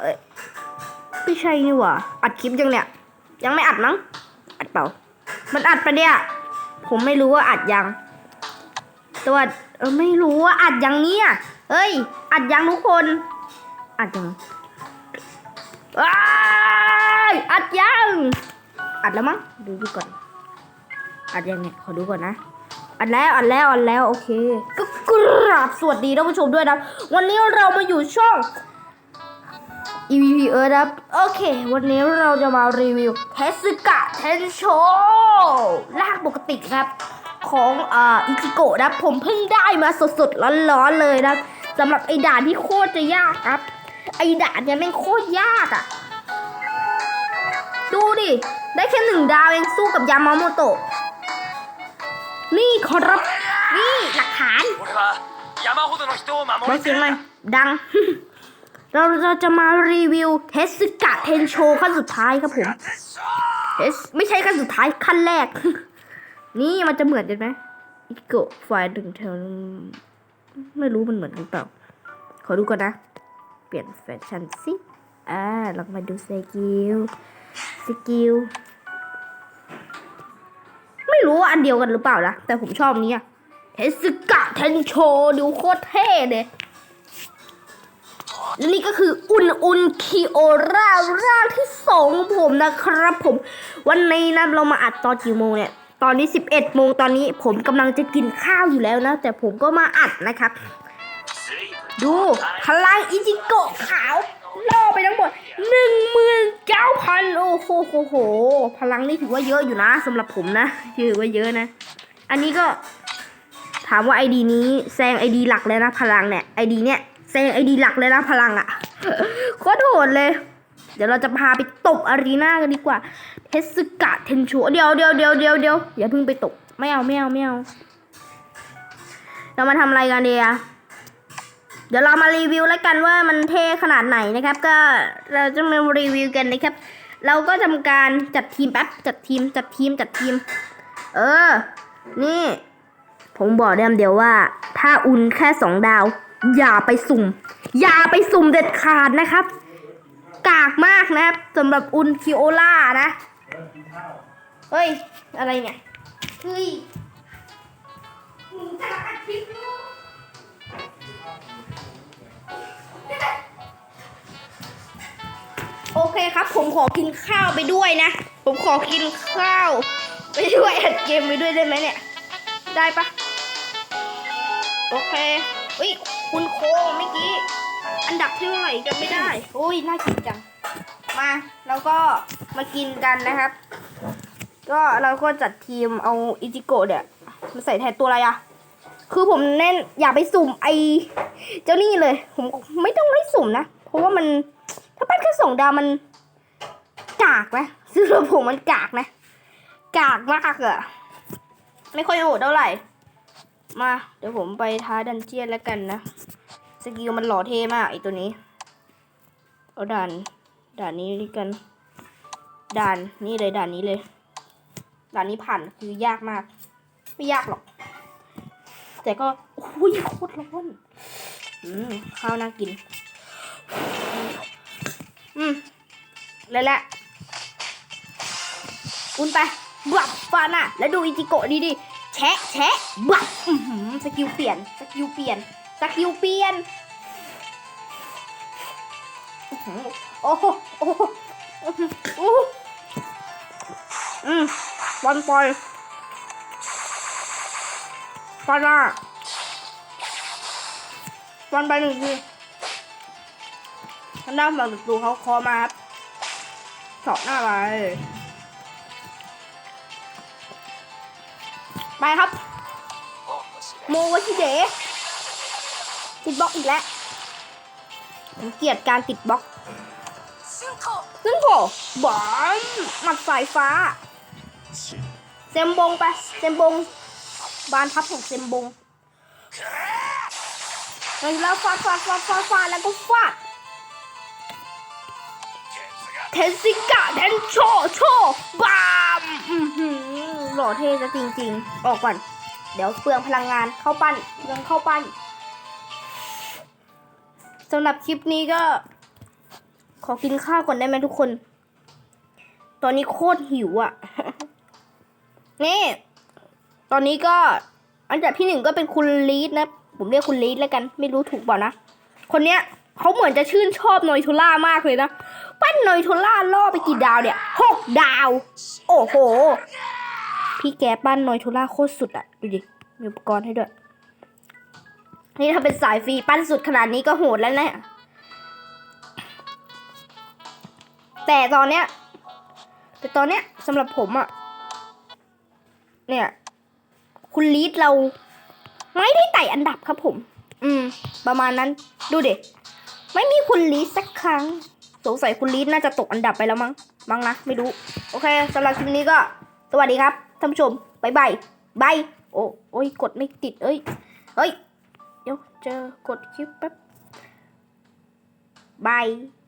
เอ้ยไม่ใช่นี่หว่าอัดคลิปยังเนี่ย ยังไม่อัดมั้ง อัดเปล่า มันอัดปะเนี่ย ผมไม่รู้ว่าอัดยังแต่ว่าเออไม่รู้ว่าอัดยังเนี่ยเอ้ย อัดยังทุกคน อัดยังอ้ายอัดยัง อัดแล้วมั้ง ดูดูก่อน อัดยังเนี่ย ขอดูก่อนนะ อัดแล้วอัดแล้วอัดแล้วโอเค ก็กราบสวัสดีท่านผู้ชมด้วยนะ วันนี้เรามาอยู่ช่อง EVP เอิร์ครับโอเค วันนี้เราจะมารีวิวเทสึกะเทนโชลากปกติครับ ของอ่าอิจิโกะนะผมเพิ่งได้มาสดๆ ร้อนๆ เลยนะสำหรับไอด่านที่โคตรจะยากครับ ไอด่านเนี่ยแม่งโคตรยากอะ่ะ ดูดิ ได้แค่หนึ่งดาวเองสู้กับยามาโมโตะนี่ขอรับ นี่หลักฐานมาเสียงอะไรดัง เราเราจะมารีวิวเทสกะเทนโชขั้นสุดท้ายครับผมเทสไม่ใช่ขั้นสุดท้ายขั้นแรก นี่มันจะเหมือนกันไหมอิโกะไฟล์ถึงแถวนึงไม่รู้มันเหมือนกันหรือเปล่า ขอดูก่อนนะ เปลี่ยนแฟชั่นสิอ่าลองมาดูสกิลสกิลไม่รู้ว่าอันเดียวกันหรือเปล่านะแต่ผมชอบนี้อะเทสกะเทนโชดูโคตรเท่เลย และนี่ก็คืออุนอุนคิโอราร่าที่สองของผมนะครับผม วันนี้นะเรามาอัดตอนกี่โมงเนี่ยตอนนี้ 11โมงตอนนี้ผมกำลังจะกินข้าวอยู่แล้วนะ แต่ผมก็มาอัดนะครับ ดูพลังอิจิโกะขาวล่อไปทั้งหมด19,000โอ้โหโหโห พลังนี่ถือว่าเยอะอยู่นะสำหรับผมนะถือว่าเยอะนะ อันนี้ก็ถามว่าไอดีนี้แซงไอดีหลักเลยนะพลังเนี่ยไอดีเนี่ย แซงไอดีหลักเลยนะพลังอะ่ะโคตรโหดเลย เดี๋ยวเราจะพาไปตบอารีนากันดีกว่าเทสกะเทนโชเดี๋ยวเดี๋ยวเดี๋ยวเดี๋ยวเดี๋ยวอย่าเพิ่งไปตบไม่เอาไม่เอาไม่เอาเรามาทำอะไรกันเดียเดี๋ยวเรามารีวิวแล้วกันว่ามันเท่ขนาดไหนนะครับ ก็เราจะมารีวิวกันนะครับ เราก็ทำการจัดทีมแป๊บจัดทีมจัดทีมจัดทีม เออ นี่ ผมบอกเดิมเดียวว่า ถ้าอุ่นแค่สองดาว อย่าไปสุ่ม อย่าไปสุ่มเด็ดขาดนะครับ กากมากนะครับสำหรับอุนคิโอล่านะ เฮ้ย อะไรเนี่ยเฮ้ยโอเคครับ ผมขอกินข้าวไปด้วยนะ ผมขอกินข้าว ไปด้วยอัดเกมไปด้วยได้ไหมเนี่ย ได้ปะโอเคอุ้ย คุณโคเมื่อกี้ อันดับที่เท่าไหร่จำไม่ได้ โอ้ยน่ากินจัง มาแล้วก็มากินกันนะครับ ก็เราก็จัดทีมเอาอิจิโกะเนี่ยมาใส่แทนตัวอะไรอะคือผมเน้นอย่าไปสุ่มไอเจ้านี่เลย ผมไม่ต้องให้สุ่มนะ เพราะว่ามันถ้าปั้นแค่สองดาวมันกากนะซึ่งระผมมันกากนะ กากมากอะไม่ค่อยโหดเท่าไหร่ มา เดี๋ยวผมไปท้าดันเจียนแล้วกันนะ สกิลมันหล่อเท่มากไอตัวนี้ เอาด่าน ด่านนี้นี่กัน ด่านนี่เลยด่านนี้เลย ด่านนี้ผ่านคือยากมาก ไม่ยากหรอก แต่ก็โอ้ยโคตรร้อนอืมข้าวน่ากิน อืมแล้วแหละอุ่นไปบับฟาน่ะแล้วดูอิจิโกะดีดิ แชะแชะบับอื้อหือสกิลเปลี่ยนสกิลเปลี่ยนสกิลเปลี่ยนอือหือโอ้โหโอ้โหอือหือโอ้โหอืมบอลปล่อยฟาน่าบอลไปหนึ่งทีทางด้านฝั่งศัตรูเขาคอมาครับเจาะหน้าไป ครับ โมวชิเดติดบล็อกอีกแล้ว ผมเกลียดการติดบล็อก ซึ่งโผบอมหมัดสายฟ้า เซมบงไป เซมบง บานพับของเซมบงแล้วฟาดฟาดฟาดฟาดฟาดแล้วก็ฟาด เทนซิกะเทนโชโชบามหล่อเท่จะจริง ๆ ออกก่อน เดี๋ยวเปลืองพลังงานเข้าปั้นเปลืองเข้าปั้นสำหรับคลิปนี้ก็ ขอกินข้าวก่อนได้ไหมทุกคน ตอนนี้โคตรหิวอะ่ะ นี่ ตอนนี้ก็อันดับที่หนึ่งก็เป็นคุณลีดนะ ผมเรียกคุณลีดแล้วกัน ไม่รู้ถูกเปล่านะ คนเนี้ยเขาเหมือนจะชื่นชอบนอยโทล่ามากเลยนะ ปั้นนอยโทล่าล่อไปกี่ดาวเนี่ยหกดาว โอ้โห พี่แกปั้นนอยโทล่าโคตรสุดอะดูดิ มีอุปกรณ์ให้ด้วย นี่ถ้าเป็นสายฟรีปั้นสุดขนาดนี้ก็โหดแล้วนะแต่ตอนเนี้ย แต่ตอนเนี้ยสำหรับผมอะเนี่ย คุณลีดเรา ไม่ได้ไต่อันดับครับผม อืม ประมาณนั้น ดูดิไม่มีคุณลีดสักครั้ง สงสัยคุณลีดน่าจะตกอันดับไปแล้วมั้ง มั้งนะ ไม่รู้ โอเคสำหรับคลิปนี้ก็ สวัสดีครับ ท่านผู้ชมบายบายบายโอ้โอ้ยกดไม่ติด เอ้ยเอ้ย เดี๋ยวเจอกดคลิปแป๊บบาย